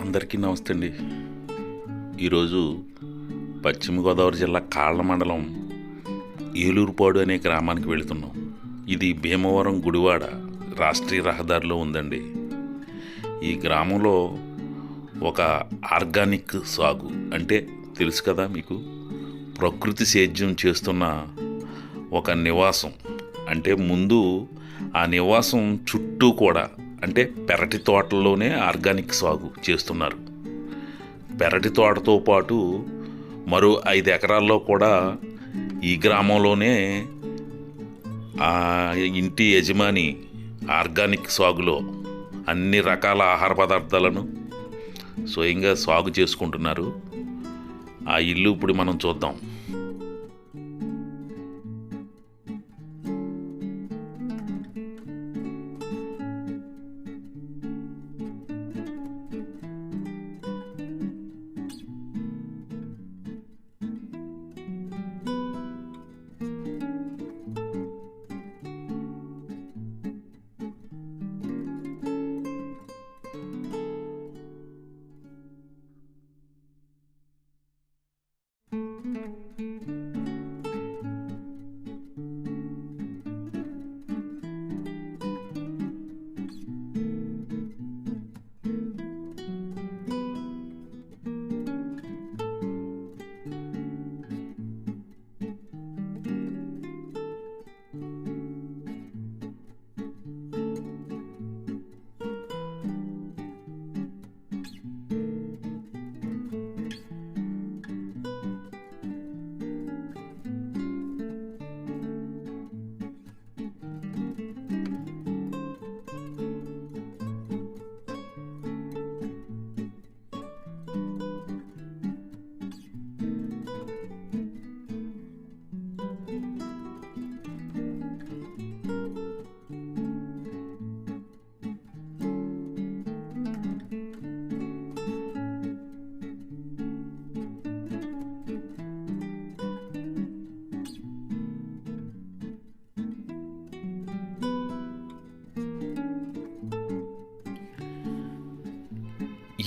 అందరికీ నమస్తే అండి. ఈరోజు పశ్చిమ గోదావరి జిల్లా కాళ్ళ మండలం ఏలూరుపాడు అనే గ్రామానికి వెళుతున్నాం. ఇది భీమవరం గుడివాడ రాష్ట్రీయ రహదారిలో ఉందండి. ఈ గ్రామంలో ఒక ఆర్గానిక్ సాగు అంటే తెలుసు కదా మీకు ప్రకృతి సేద్యం చేస్తున్న ఒక నివాసం. అంటే ముందు ఆ నివాసం చుట్టూ కూడా అంటే పెరటి తోటల్లోనే ఆర్గానిక్ సాగు చేస్తున్నారు. పెరటి తోటతో పాటు మరో ఐదు ఎకరాల్లో కూడా ఈ గ్రామంలోనే ఆ ఇంటి యజమాని ఆర్గానిక్ సాగులో అన్ని రకాల ఆహార పదార్థాలను స్వయంగా సాగు చేసుకుంటున్నారు. ఆ ఇల్లు ఇప్పుడు మనం చూద్దాం.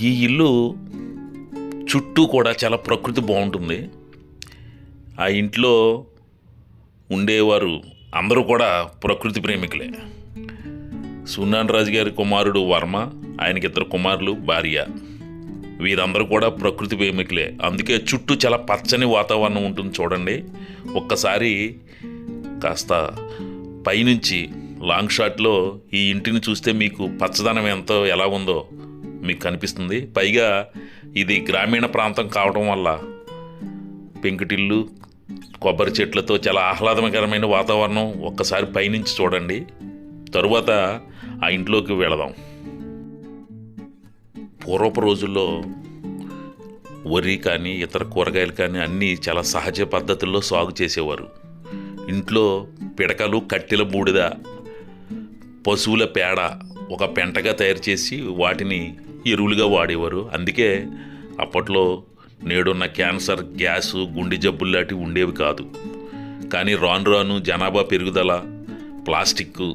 ఈ ఇల్లు చుట్టూ కూడా చాలా ప్రకృతి బాగుంటుంది. ఆ ఇంట్లో ఉండేవారు అందరూ కూడా ప్రకృతి ప్రేమికులే. సున్నాన్ రాజు గారి కుమారుడు వర్మ ఆయనకి ఇద్దరు కుమారులు భార్య. వీరందరూ కూడా ప్రకృతి ప్రేమికులే. అందుకే చుట్టూ చాలా పచ్చని వాతావరణం ఉంటుంది చూడండి. ఒక్కసారి కాస్త పైనుంచి లాంగ్ షాట్లో ఈ ఇంటిని చూస్తే మీకు పచ్చదనం ఎంతో ఎలా ఉందో మీకు కనిపిస్తుంది. పైగా ఇది గ్రామీణ ప్రాంతం కావడం వల్ల పెంకుటిల్లు కొబ్బరి చెట్లతో చాలా ఆహ్లాదకరమైన వాతావరణం ఒక్కసారి పైనుంచి చూడండి. తరువాత ఆ ఇంట్లోకి వెళదాం. పూర్వపు రోజుల్లో వరి కానీ ఇతర కూరగాయలు కానీ అన్నీ చాలా సహజ పద్ధతుల్లో సాగు చేసేవారు. ఇంట్లో పిడకలు కట్టెల బూడిద పశువుల పేడ ఒక పెంటగా తయారు చేసి వాటిని ఎరువులుగా వాడేవారు. అందుకే అప్పట్లో నేడున్న క్యాన్సర్ గ్యాస్ గుండె జబ్బులు లాంటివి ఉండేవి కాదు. కానీ రాను రాను జనాభా పెరుగుదల ప్లాస్టిక్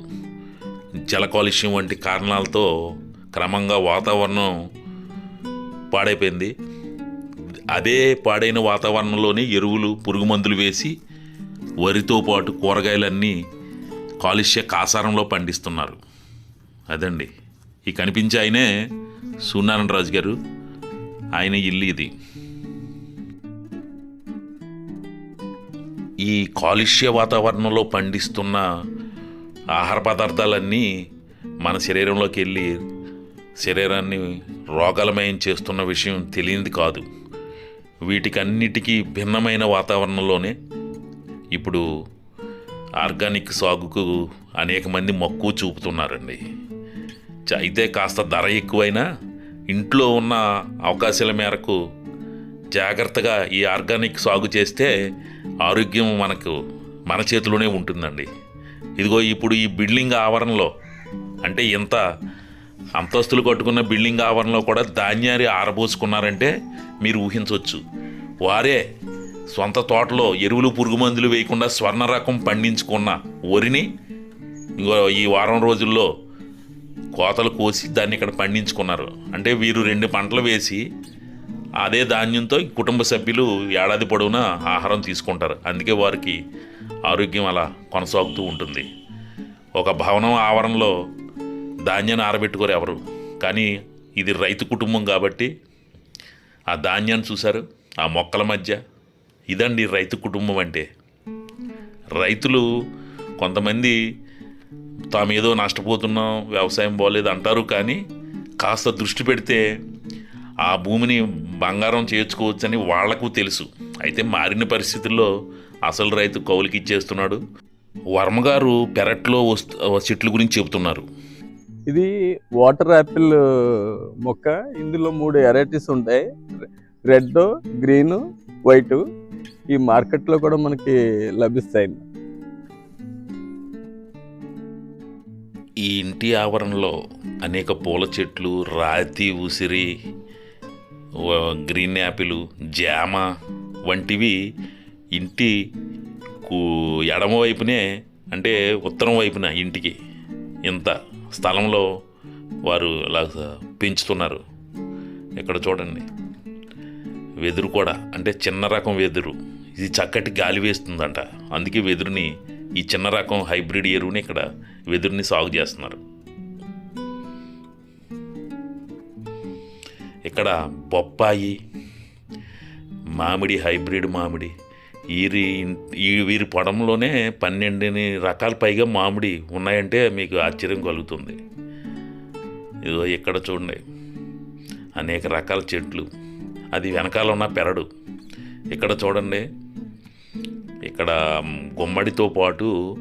జల కాలుష్యం వంటి కారణాలతో క్రమంగా వాతావరణం పాడైపోయింది. అదే పాడైన వాతావరణంలోనే ఎరువులు పురుగు మందులు వేసి వరితో పాటు కూరగాయలన్నీ కాలుష్య కాసారంలో పండిస్తున్నారు. అదండి. ఈ కనిపించే ఆయనే సూర్యనారాయణ రాజు గారు ఆయన ఇల్లు ఇది. ఈ కాలుష్య వాతావరణంలో పండిస్తున్న ఆహార పదార్థాలన్నీ మన శరీరంలోకి వెళ్ళి శరీరాన్ని రోగాలమయం చేస్తున్న విషయం తెలియంది కాదు. వీటికన్నిటికీ భిన్నమైన వాతావరణంలోనే ఇప్పుడు ఆర్గానిక్ సాగుకు అనేక మంది మక్కువ చూపుతున్నారండి. అయితే కాస్త ధర ఎక్కువైనా ఇంట్లో ఉన్న అవకాశాల మేరకు జాగ్రత్తగా ఈ ఆర్గానిక్ సాగు చేస్తే ఆరోగ్యం మనకు మన చేతిలోనే ఉంటుందండి. ఇదిగో ఇప్పుడు ఈ బిల్డింగ్ ఆవరణలో అంటే ఇంత అంతస్తులు కట్టుకున్న బిల్డింగ్ ఆవరణలో కూడా ధాన్యాన్ని ఆరబోసుకున్నారంటే మీరు ఊహించవచ్చు. వారే సొంత తోటలో ఎరువులు పురుగు మందులు వేయకుండా స్వర్ణ రకం పండించుకున్న వరిని ఈ వారం రోజుల్లో కోతలు కోసి దాన్ని ఇక్కడ పండించుకున్నారు. అంటే వీరు రెండు పంటలు వేసి అదే ధాన్యంతో ఈ కుటుంబ సభ్యులు ఏడాది పొడవునా ఆహారం తీసుకుంటారు. అందుకే వారికి ఆరోగ్యం అలా కొనసాగుతూ ఉంటుంది. ఒక భవనం ఆవరణలో ధాన్యాన్ని ఆరబెట్టుకోరు ఎవరు. కానీ ఇది రైతు కుటుంబం కాబట్టి ఆ ధాన్యాన్ని చూశారు ఆ మొక్కల మధ్య. ఇదండి రైతు కుటుంబం అంటే. రైతులు కొంతమంది తాము ఏదో నష్టపోతున్నాం వ్యవసాయం బాగోలేదు అంటారు కానీ కాస్త దృష్టి పెడితే ఆ భూమిని బంగారం చేర్చుకోవచ్చని వాళ్ళకు తెలుసు. అయితే మారిన పరిస్థితుల్లో అసలు రైతు కౌలుకి ఇచ్చేస్తున్నాడు. వర్మగారు పెరట్లో వస్తు చెట్ల గురించి చెబుతున్నారు. ఇది వాటర్ యాపిల్ మొక్క. ఇందులో మూడు వెరైటీస్ ఉంటాయి. Red green white. ఈ మార్కెట్లో కూడా మనకి లభిస్తాయి. ఈ ఇంటి ఆవరణలో అనేక పూల చెట్లు రాతి ఉసిరి గ్రీన్ యాపిల్ జామ వంటివి ఇంటి ఎడమ వైపునే అంటే ఉత్తరం వైపున ఇంటికి ఇంత స్థలంలో వారు ఇలా పెంచుతున్నారు. ఇక్కడ చూడండి. వెదురు కూడా అంటే చిన్న రకం వెదురు. ఇది చక్కటి గాలి వేస్తుందంట. అందుకే వెదురుని ఈ చిన్న రకం హైబ్రిడ్ ఎరువుని ఇక్కడ వెదురుని సాగు చేస్తున్నారు. ఇక్కడ బొప్పాయి మామిడి హైబ్రిడ్ మామిడి వీరి ఈ వీరి పొడంలోనే పన్నెండుని రకాల పైగా మామిడి ఉన్నాయంటే మీకు ఆశ్చర్యం కలుగుతుంది. ఇదో ఇక్కడ చూడండి. అనేక రకాల చెట్లు. అది వెనకాల ఉన్న పెరడు. ఇక్కడ చూడండి. ఇక్కడ గుమ్మడితో పాటు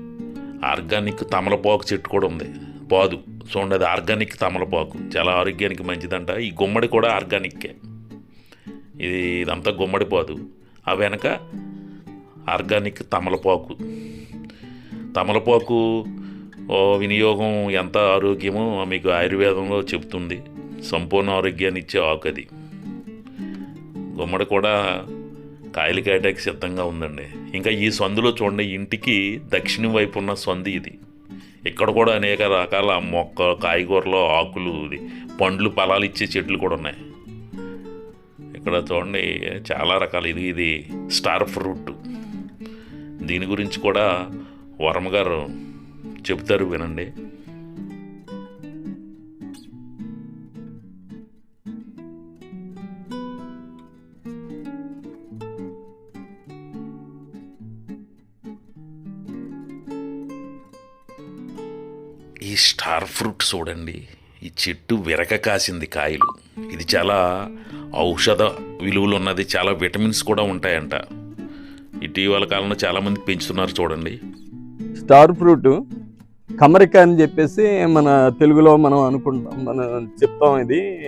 ఆర్గానిక్ తమలపాకు చెట్టు కూడా ఉంది. పాదు చూడండి అది ఆర్గానిక్ తమలపాకు. చాలా ఆరోగ్యానికి మంచిదంట. ఈ గుమ్మడి కూడా ఆర్గానిక్కే. ఇది ఇదంతా గుమ్మడి పాదు ఆ వెనక ఆర్గానిక్ తమలపాకు. తమలపాకు ఓ వినియోగం ఎంత ఆరోగ్యమో మీకు ఆయుర్వేదంలో చెప్తుంది సంపూర్ణ ఆరోగ్యాన్ని ఇచ్చే ఆకు అది. గుమ్మడి కూడా కాయలు కాయటానికి సిద్ధంగా ఉందండి. ఇంకా ఈ సందులో చూడండి ఇంటికి దక్షిణం వైపు ఉన్న సంది ఇది. ఇక్కడ కూడా అనేక రకాల మొక్క కాయగూరలు ఆకులు పండ్లు ఫలాలు ఇచ్చే చెట్లు కూడా ఉన్నాయి. ఇక్కడ చూడండి చాలా రకాలు. ఇది ఇది స్టార్ ఫ్రూట్. దీని గురించి కూడా వరమగారు గారు చెప్తారు వినండి. స్టార్ ఫ్రూట్ చూడండి. ఈ చెట్టు విరక కాసింది కాయలు. ఇది చాలా ఔషధ విలువలు ఉన్నది చాలా విటమిన్స్ కూడా ఉంటాయంట. ఇటీవల కాలంలో చాలామంది పెంచుతున్నారు చూడండి. స్టార్ ఫ్రూట్ కమరిక అని చెప్పేసి మన తెలుగులో మనం అనుకుంటాం మనం చెప్తాం ఇది.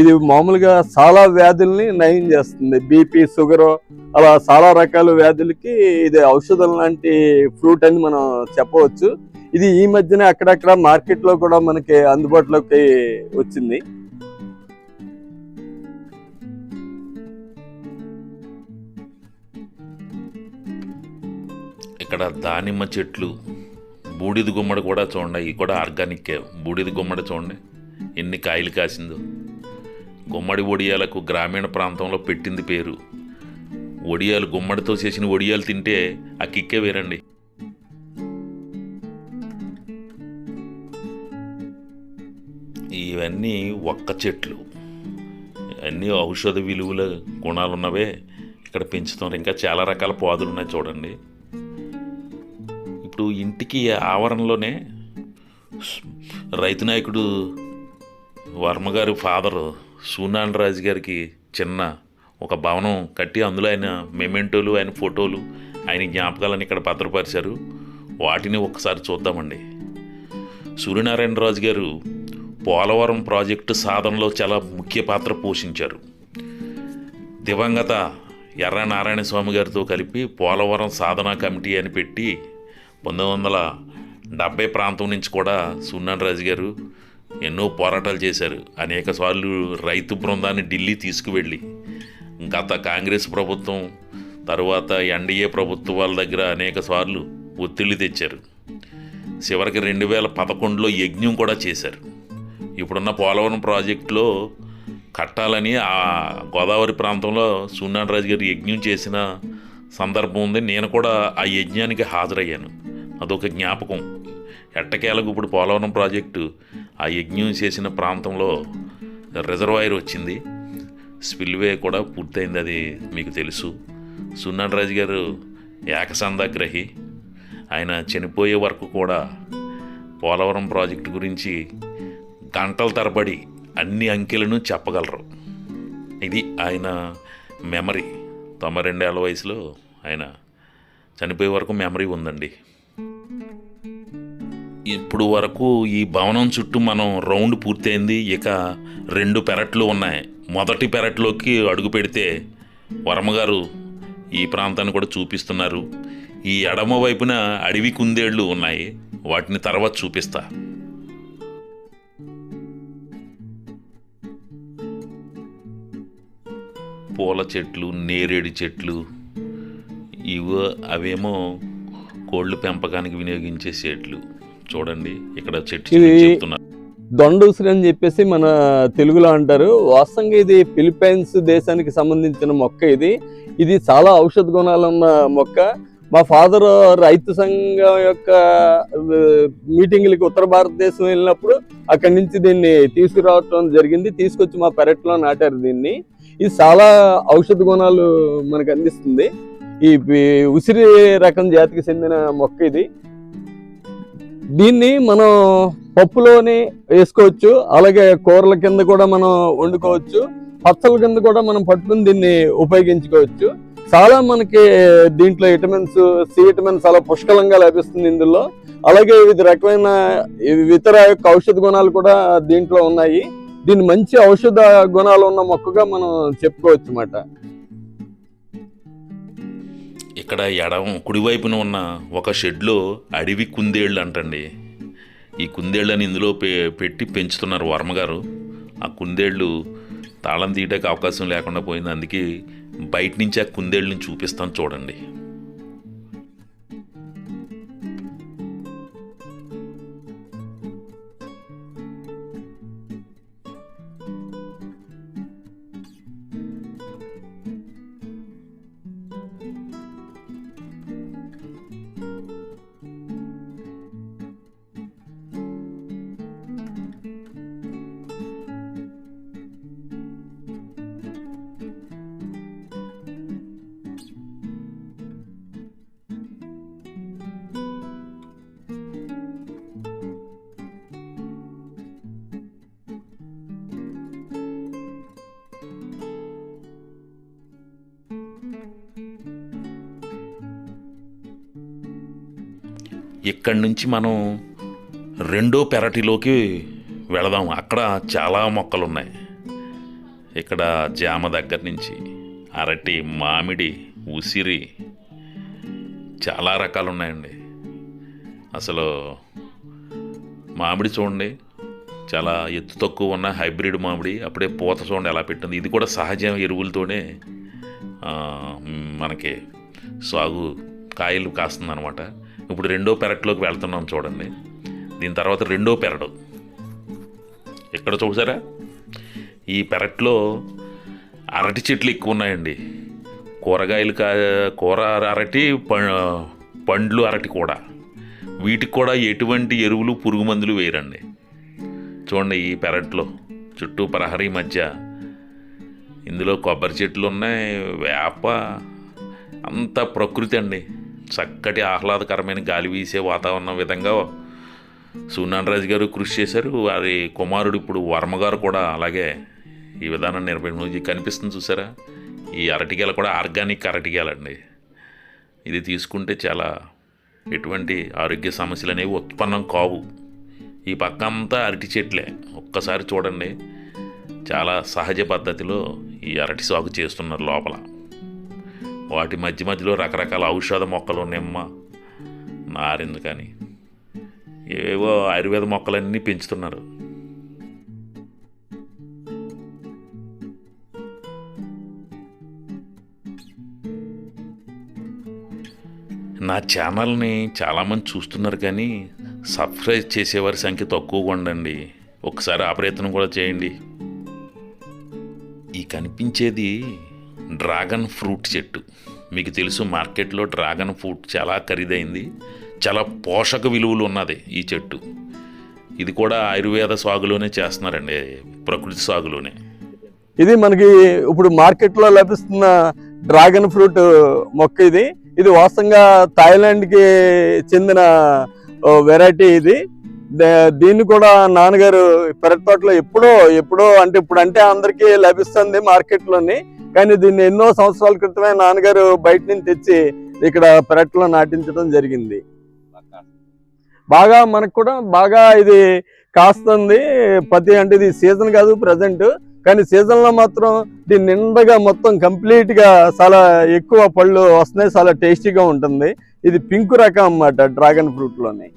ఇది మామూలుగా చాలా వ్యాధుల్ని నయం చేస్తుంది. బీపీ షుగర్ అలా చాలా రకాల వ్యాధులకి ఇది ఔషధం లాంటి ఫ్రూట్ అని మనం చెప్పవచ్చు. ఇది ఈ మధ్యనే అక్కడక్కడ మార్కెట్లో కూడా మనకి అందుబాటులోకి వచ్చింది. ఇక్కడ దానిమ్మ చెట్లు బూడిద గుమ్మడి కూడా చూడండి ఇవి కూడా ఆర్గానిక్ బూడిద గుమ్మడి చూడండి ఎన్ని కాయలు కాసిందో. గుమ్మడి ఒడియాలకు గ్రామీణ ప్రాంతంలో పెట్టింది పేరు. ఒడియాలు గుమ్మడితో చేసిన ఒడియాలు తింటే ఆ కిక్కే వేరండి. ఇవన్నీ ఒక్క చెట్లు. అన్నీ ఔషధ విలువల గుణాలు ఉన్నవే ఇక్కడ పెంచుతున్నారు. ఇంకా చాలా రకాల పాదులు ఉన్నాయి చూడండి. ఇప్పుడు ఇంటికి ఆవరణలోనే రైతు నాయకుడు వర్మ గారి ఫాదర్ సూనాన్ రాజు గారికి చిన్న ఒక భవనం కట్టి అందులో ఆయన మెమెంటోలు ఆయన ఫోటోలు ఆయన జ్ఞాపకాలను ఇక్కడ భద్రపరిచారు. వాటిని ఒకసారి చూద్దామండి. సూర్యనారాయణ రాజు గారు పోలవరం ప్రాజెక్టు సాధనలో చాలా ముఖ్య పాత్ర పోషించారు. దివంగత ఎర్ర నారాయణ స్వామి గారితో కలిపి పోలవరం సాధనా కమిటీ అని పెట్టి పంతొమ్మిది వందల డెబ్బై ప్రాంతం నుంచి కూడా సున్నాన్ రాజు గారు ఎన్నో పోరాటాలు చేశారు. అనేక సార్లు రైతు బృందాన్ని ఢిల్లీ తీసుకువెళ్ళి గత కాంగ్రెస్ ప్రభుత్వం తరువాత ఎన్డీఏ ప్రభుత్వాల దగ్గర అనేక సార్లు ఒత్తిళ్ళు తెచ్చారు. చివరికి రెండు వేల పదకొండులో యజ్ఞం కూడా చేశారు. ఇప్పుడున్న పోలవరం ప్రాజెక్టులో కట్టాలని ఆ గోదావరి ప్రాంతంలో సూర్యనారాయణ గారు యజ్ఞం చేసిన సందర్భం ఉంది. నేను కూడా ఆ యజ్ఞానికి హాజరయ్యాను. అదొక జ్ఞాపకం. ఎట్టకేలకు ఇప్పుడు పోలవరం ప్రాజెక్టు ఆ యజ్ఞం చేసిన ప్రాంతంలో రిజర్వాయర్ వచ్చింది. స్పిల్వే కూడా పూర్తయింది అది మీకు తెలుసు. సున్నారాజు గారు ఏకసందాగ్రహి ఆయన చనిపోయే వరకు కూడా పోలవరం ప్రాజెక్టు గురించి గంటల తరబడి అన్ని అంకెలను చెప్పగలరు. ఇది ఆయన మెమరీ తొంభై రెండేళ్ళ వయసులో ఆయన చనిపోయే వరకు మెమరీ ఉందండి. ఇప్పుడు వరకు ఈ భవనం చుట్టూ మనం రౌండ్ పూర్తయింది. ఇక రెండు పెరట్లు ఉన్నాయి. మొదటి పెరట్లోకి అడుగు పెడితే వర్మగారు ఈ ప్రాంతాన్ని కూడా చూపిస్తున్నారు. ఈ ఎడమ వైపున అడవి కుందేళ్ళు ఉన్నాయి. వాటిని తర్వాత చూపిస్తా. పూల చెట్లు నేరేడు చెట్లు ఇవో అవేమో కోళ్ళు పెంపకానికి వినియోగించే చెట్లు చూడండి ఇక్కడ చెట్టు చెప్తున్నారు దొండూసరి అని చెప్పేసి మన తెలుగులో అంటారు. వాస్తవంగా ఇది ఫిలిప్పైన్స్ దేశానికి సంబంధించిన మొక్క ఇది. ఇది చాలా ఔషధ గుణాలు ఉన్న మొక్క. మా ఫాదర్ రైతు సంఘం యొక్క మీటింగ్లకి ఉత్తర భారతదేశం వెళ్ళినప్పుడు అక్కడి నుంచి దీన్ని తీసుకురావటం జరిగింది. తీసుకొచ్చి మా పెరట్లో నాటారు దీన్ని. ఇది చాలా ఔషధ గుణాలు మనకు అందిస్తుంది. ఈ ఉసిరి రకం జాతికి చెందిన మొక్క ఇది. దీన్ని మనం పప్పులోనే వేసుకోవచ్చు. అలాగే కూరల కింద కూడా మనం వండుకోవచ్చు. పచ్చల కింద కూడా మనం పట్టుకుని దీన్ని ఉపయోగించుకోవచ్చు. చాలా మనకి దీంట్లో విటమిన్స్ సి విటమిన్ చాలా పుష్కలంగా లభిస్తుంది ఇందులో. అలాగే వివిధ రకమైన ఇతర యొక్క ఔషధ గుణాలు కూడా దీంట్లో ఉన్నాయి. దీన్ని మంచి ఔషధ గుణాలు ఉన్న మొక్కగా మనం చెప్పుకోవచ్చు అన్నమాట ఇక్కడ ఎడం కుడివైపున ఉన్న ఒక షెడ్లో అడవి కుందేళ్ళు అంటండి. ఈ కుందేళ్ళని ఇందులో పె పెట్టి పెంచుతున్నారు వర్మగారు ఆ కుందేళ్ళు తాళం తీయడానికి అవకాశం లేకుండా పోయింది. అందుకే బయట నుంచి ఆ కుందేళ్ళని చూపిస్తాను చూడండి. ఇక్కడి నుంచి మనం రెండో పెరటిలోకి వెళదాం. అక్కడ చాలా మొక్కలు ఉన్నాయి ఇక్కడ జామ దగ్గర నుంచి అరటి మామిడి ఉసిరి చాలా రకాలు ఉన్నాయండి అసలు మామిడి చూడండి చాలా ఎత్తు తక్కువ ఉన్న హైబ్రిడ్ మామిడి అప్పుడే పూత చూడండి ఎలా పెట్టింది. ఇది కూడా సహజ ఎరువులతోనే మనకి సాగు కాయలు కాస్తుంది అనమాట ఇప్పుడు రెండో పెరట్లోకి వెళ్తున్నాం చూడండి. దీని తర్వాత రెండో పెరడు. ఇక్కడ చూసారా? ఈ పెరట్లో అరటి చెట్లు ఎక్కువ ఉన్నాయండి. కూరగాయలు కా కూర అరటి ప- పండ్లు అరటి కూడా. వీటికి కూడా ఎటువంటి ఎరువులు పురుగు మందులు వేయరండి. చూడండి ఈ పెరట్లో చుట్టూ ప్రహరీ మధ్య ఇందులో కొబ్బరి చెట్లు ఉన్నాయి వేప అంత ప్రకృతి అండి. చక్కటి ఆహ్లాదకరమైన గాలి వీసే వాతావరణం విధంగా సూర్యనారాయణ గారు కృషి చేశారు. అది కుమారుడు ఇప్పుడు వర్మగారు కూడా అలాగే ఈ విధానం నిర్వహించి కనిపిస్తుంది చూసారా? ఈ అరటిగేల కూడా ఆర్గానిక్ అరటిగేలండి. ఇది తీసుకుంటే చాలా ఎటువంటి ఆరోగ్య సమస్యలు అనేవి ఉత్పన్నం కావు. ఈ పక్క అంతా అరటి చెట్లే. ఒక్కసారి చూడండి. చాలా సహజ పద్ధతిలో ఈ అరటి సాగు చేస్తున్నారు లోపల. వాటి మధ్య మధ్యలో రకరకాల ఔషధ మొక్కలు నిమ్మ నారింజ కానీ ఏవో ఆయుర్వేద మొక్కలన్నీ పెంచుతున్నారు. నా ఛానల్ని చాలామంది చూస్తున్నారు కానీ సబ్స్క్రైబ్ చేసేవారి సంఖ్య తక్కువగా ఉండండి. ఒకసారి ఆ ప్రయత్నం కూడా చేయండి. ఈ కనిపించేది డ్రాగన్ ఫ్రూట్ చెట్టు. మీకు తెలుసు మార్కెట్లో డ్రాగన్ ఫ్రూట్ చాలా ఖరీదైంది. చాలా పోషక విలువలు ఉన్నది ఈ చెట్టు. ఇది కూడా ఆయుర్వేద సాగులోనే చేస్తున్నారండి ప్రకృతి సాగులోనే. ఇది మనకి ఇప్పుడు మార్కెట్లో లభిస్తున్న డ్రాగన్ ఫ్రూట్ మొక్క ఇది. ఇది వాస్తవంగా థాయిలాండ్కి చెందిన వెరైటీ ఇది. దే- దీన్ని కూడా నాన్నగారు పెరటి తోటలో ఎప్పుడో ఎప్పుడో అంటే ఇప్పుడు అంటే అందరికీ లభిస్తుంది మార్కెట్లోని. కానీ దీన్ని ఎన్నో సంవత్సరాల క్రితమే నాన్నగారు బయట నుంచి తెచ్చి ఇక్కడ పెరట్లో నాటించడం జరిగింది. బాగా మనకు కూడా బాగా ఇది కాస్తుంది. పది అంటే ఇది సీజన్ కాదు ప్రజెంట్. కానీ సీజన్లో మాత్రం దీని నిండగా మొత్తం కంప్లీట్గా చాలా ఎక్కువ పళ్ళు వస్తున్నాయి చాలా టేస్టీగా ఉంటుంది. ఇది పింక్ రకం అన్నమాట డ్రాగన్ ఫ్రూట్లోనే.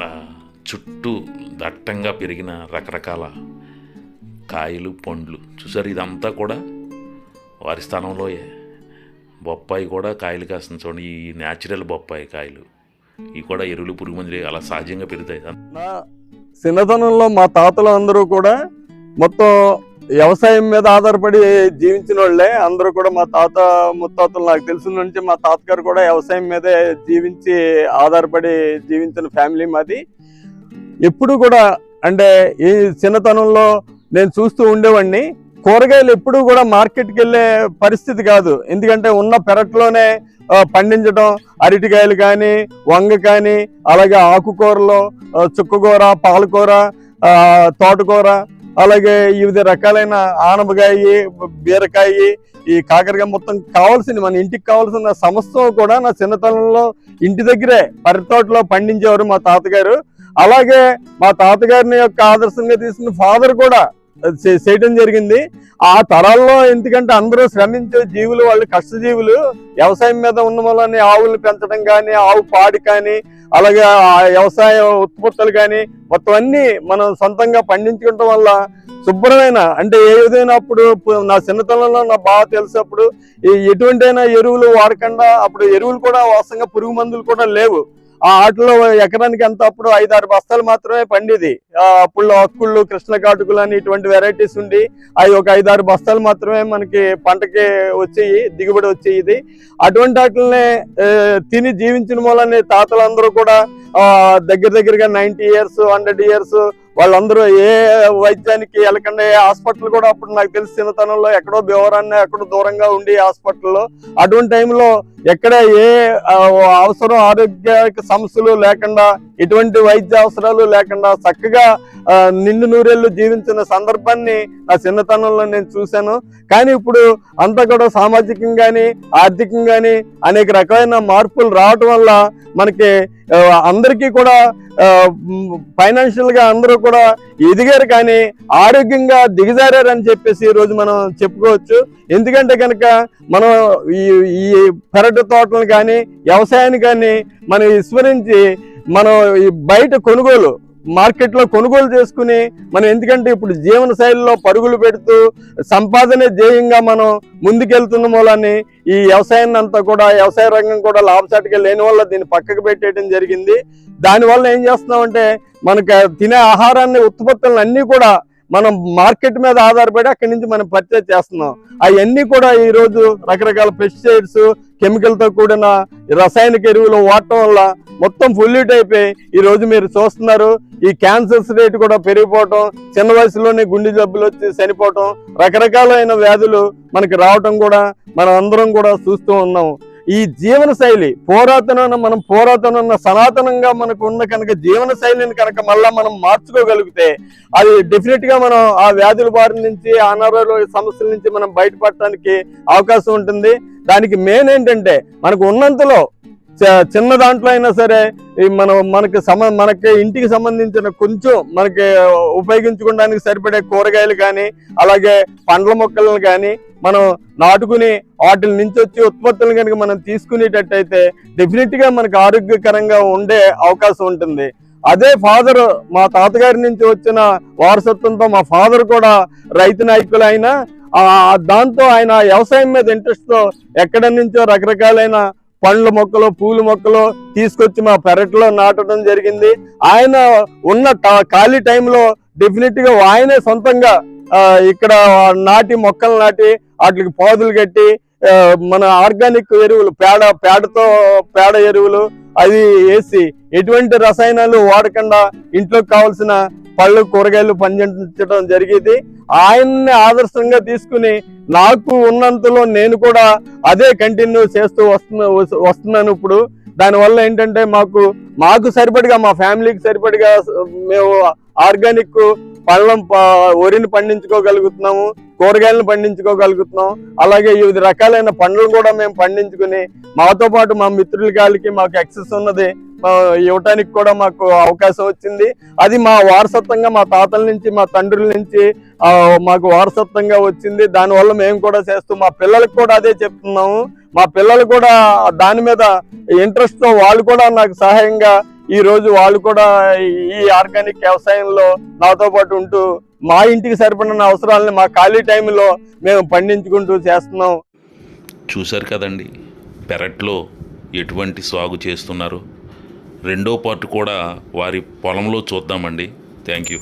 వల్ల చుట్టూ దట్టంగా పెరిగిన రకరకాల కాయలు పండ్లు. చూసారు ఇదంతా కూడా వారి స్థానంలో బొప్పాయి కూడా కాయలు కాస్తుంది చూడండి. ఈ న్యాచురల్ బొప్పాయి కాయలు. ఇవి కూడా ఎరువులు పురుగు మందులు అలా సహజంగా పెరుగుతాయి. నా చిన్నతనంలో మా తాతలు అందరూ కూడా మొత్తం వ్యవసాయం మీద ఆధారపడి జీవించిన వాళ్ళే. అందరూ కూడా మా తాత ముత్తాతలు నాకు తెలిసిన నుంచి మా తాతగారు కూడా వ్యవసాయం మీదే జీవించి ఆధారపడి జీవించిన ఫ్యామిలీ మాది. ఎప్పుడు కూడా అంటే ఈ చిన్నతనంలో నేను చూస్తూ ఉండేవాడిని. కూరగాయలు ఎప్పుడూ కూడా మార్కెట్కి వెళ్ళే పరిస్థితి కాదు. ఎందుకంటే ఉన్న పెరట్లోనే పండించడం అరటికాయలు కానీ వంగ కానీ అలాగే ఆకుకూరలు చుక్కకూర పాలకూర తోటకూర అలాగే వివిధ రకాలైన ఆనపకాయ బీరకాయ ఈ కాకరకాయ మొత్తం కావాల్సిన మన ఇంటికి కావాల్సిన సమస్తం కూడా నా చిన్నతనంలో ఇంటి దగ్గరే పరితోటలో పండించేవారు మా తాతగారు. అలాగే మా తాతగారిని యొక్క ఆదర్శంగా తీసుకున్న ఫాదర్ కూడా చేయడం జరిగింది. ఆ తరాల్లో ఎందుకంటే అందరూ శ్రమించే జీవులు వాళ్ళు కష్టజీవులు వ్యవసాయం మీద ఉన్న వల్ల ఆవులు పెంచడం కానీ ఆవు పాడి కానీ అలాగే ఆ వ్యవసాయ ఉత్పత్తులు కానీ మొత్తం అన్ని మనం సొంతంగా పండించుకోవటం వల్ల శుభ్రమైన అంటే ఏ విధమైన అప్పుడు నా చిన్నతనంలో నా బాగా తెలిసినప్పుడు ఎటువంటి అయినా ఎరువులు వాడకుండా అప్పుడు ఎరువులు కూడా వాస్తవంగా పురుగు మందులు కూడా లేవు. ఆ ఆటలో ఎకరానికి ఎంత? అప్పుడు ఐదారు బస్తాలు మాత్రమే పండేది. ఆ అక్కుళ్ళు కృష్ణ కాటుకులు అని ఇటువంటి వెరైటీస్ ఉండి అవి ఒక ఐదు ఆరు బస్తాలు మాత్రమే మనకి పంటకి వచ్చేయి దిగుబడి వచ్చేది అటువంటి వాటిని తిని జీవించిన మూలనే తాతలందరూ కూడా దగ్గర దగ్గరగా నైన్టీ ఇయర్స్ హండ్రెడ్ ఇయర్స్ వాళ్ళందరూ ఏ వైద్యానికి వెళ్ళకుండా ఏ హాస్పిటల్ కూడా అప్పుడు నాకు తెలిసి చిన్నతనంలో ఎక్కడో బేవరాన్ని ఎక్కడో దూరంగా ఉండి హాస్పిటల్లో. అటువంటి టైంలో ఎక్కడ ఏ అవసరం ఆరోగ్య సమస్యలు లేకుండా ఎటువంటి వైద్య అవసరాలు లేకుండా చక్కగా నిండు నూరేళ్ళు జీవించిన సందర్భాన్ని నా చిన్నతనంలో నేను చూశాను. కానీ ఇప్పుడు అంతా కూడా సామాజికంగాని ఆర్థికంగాని అనేక రకమైన మార్పులు రావటం వల్ల మనకి అందరికీ కూడా ఫైనాన్షియల్గా అందరూ కూడా ఎదిగారు కానీ ఆరోగ్యంగా దిగజారని చెప్పేసి ఈ రోజు మనం చెప్పుకోవచ్చు. ఎందుకంటే కనుక మనం ఈ ఈ పెరటి తోటలు కానీ వ్యవసాయాన్ని కానీ మనం విస్మరించి మనం ఈ బయట కొనుగోలు మార్కెట్లో కొనుగోలు చేసుకుని మనం ఎందుకంటే ఇప్పుడు జీవన శైలిలో పరుగులు పెడుతూ సంపాదనే ధ్యేయంగా మనం ముందుకెళ్తున్న మూలాన్ని ఈ వ్యవసాయాన్ని అంతా కూడా వ్యవసాయ రంగం కూడా లాభసాటిగా లేని వల్ల దీన్ని పక్కకు పెట్టేయడం జరిగింది. దానివల్ల ఏం చేస్తున్నామంటే మనకు తినే ఆహారాన్ని ఉత్పత్తులను అన్నీ కూడా మనం మార్కెట్ మీద ఆధారపడి అక్కడి నుంచి మనం పర్చేజ్ చేస్తున్నాం. అవన్నీ కూడా ఈ రోజు రకరకాల పెస్టిసైడ్స్ కెమికల్తో కూడిన రసాయనిక ఎరువులు వాడటం వల్ల మొత్తం పొల్యూట్ అయిపోయి ఈ రోజు మీరు చూస్తున్నారు. ఈ క్యాన్సర్స్ రేట్ కూడా పెరిగిపోవటం చిన్న వయసులోనే గుండె జబ్బులు వచ్చి చనిపోవటం రకరకాలైన వ్యాధులు మనకి రావటం కూడా మనం అందరం కూడా చూస్తూ ఉన్నాం. ఈ జీవన శైలి పురాతన మనం పురాతన సనాతనంగా మనకు ఉన్న కనుక జీవన శైలిని కనుక మళ్ళా మనం మార్చుకోగలిగితే అది డెఫినెట్గా మనం ఆ వ్యాధుల బారి నుంచి అనారోగ్య సమస్యల నుంచి మనం బయటపడటానికి అవకాశం ఉంటుంది. దానికి మెయిన్ ఏంటంటే మనకు ఉన్నంతలో చిన్న దాంట్లో అయినా సరే ఈ మనం మనకి సమ మనకి ఇంటికి సంబంధించిన కొంచెం మనకి ఉపయోగించుకోవడానికి సరిపడే కూరగాయలు కానీ అలాగే పండ్ల మొక్కలను కానీ మనం నాటుకుని వాటి నుంచి వచ్చే ఉత్పత్తులను కనుక మనం తీసుకునేటట్టయితే డెఫినెట్గా మనకు ఆరోగ్యకరంగా ఉండే అవకాశం ఉంటుంది. అదే ఫాదర్ మా తాతగారి నుంచి వచ్చిన వారసత్వంతో మా ఫాదర్ కూడా రైతు నాయకులు అయినా దాంతో ఆయన వ్యవసాయం మీద ఇంట్రెస్ట్తో ఎక్కడి నుంచో రకరకాలైన పండ్ల మొక్కలు పూల మొక్కలు తీసుకొచ్చి మా పెరట్లో నాటడం జరిగింది. ఆయన ఉన్న ట- ఖాళీ టైంలో డెఫినెట్గా ఆయనే సొంతంగా ఇక్కడ నాటి మొక్కలు నాటి వాటికి పాదులు కట్టి మన ఆర్గానిక్ ఎరువులు పేడ పేడతో పేడ ఎరువులు అది వేసి ఎటువంటి రసాయనాలు వాడకుండా ఇంట్లోకి కావాల్సిన పళ్ళు కూరగాయలు పండించడం జరిగేది. ఆయన్ని ఆదర్శంగా తీసుకుని నాకు ఉన్నంతలో నేను కూడా అదే కంటిన్యూ చేస్తూ వస్తున్నా వస్తున్నాను ఇప్పుడు. దానివల్ల ఏంటంటే మాకు మాకు సరిపడిగా మా ఫ్యామిలీకి సరిపడిగా మేము ఆర్గానిక్ పళ్ళం ప- వరిని పండించుకోగలుగుతున్నాము కూరగాయలను పండించుకోగలుగుతున్నాం అలాగే వివిధ రకాలైన పండ్లను కూడా మేము పండించుకుని మాతో పాటు మా మిత్రుల కాళ్ళకి మాకు ఎక్సెస్ ఉన్నది. ఇవ్వటానికి కూడా మాకు అవకాశం వచ్చింది. అది మా వారసత్వంగా మా తాతల నుంచి మా తండ్రుల నుంచి మాకు వారసత్వంగా వచ్చింది. దానివల్ల మేము కూడా చేస్తూ మా పిల్లలకు కూడా అదే చెప్తున్నాము. మా పిల్లలు కూడా దాని మీద ఇంట్రెస్ట్తో వాళ్ళు కూడా నాకు సహాయంగా ఈ రోజు వాళ్ళు కూడా ఈ ఆర్గానిక్ వ్యవసాయంలో నాతో పాటు ఉంటూ మా ఇంటికి సరిపడిన అవసరాలని మా ఖాళీ టైంలో మేము పండించుకుంటూ చేస్తున్నాం. చూశారు కదండి పెరట్లో ఎటువంటి సాగు చేస్తున్నారు? రెండో పార్ట్ కూడా వారి పొలంలో చూద్దామండి. Thank you.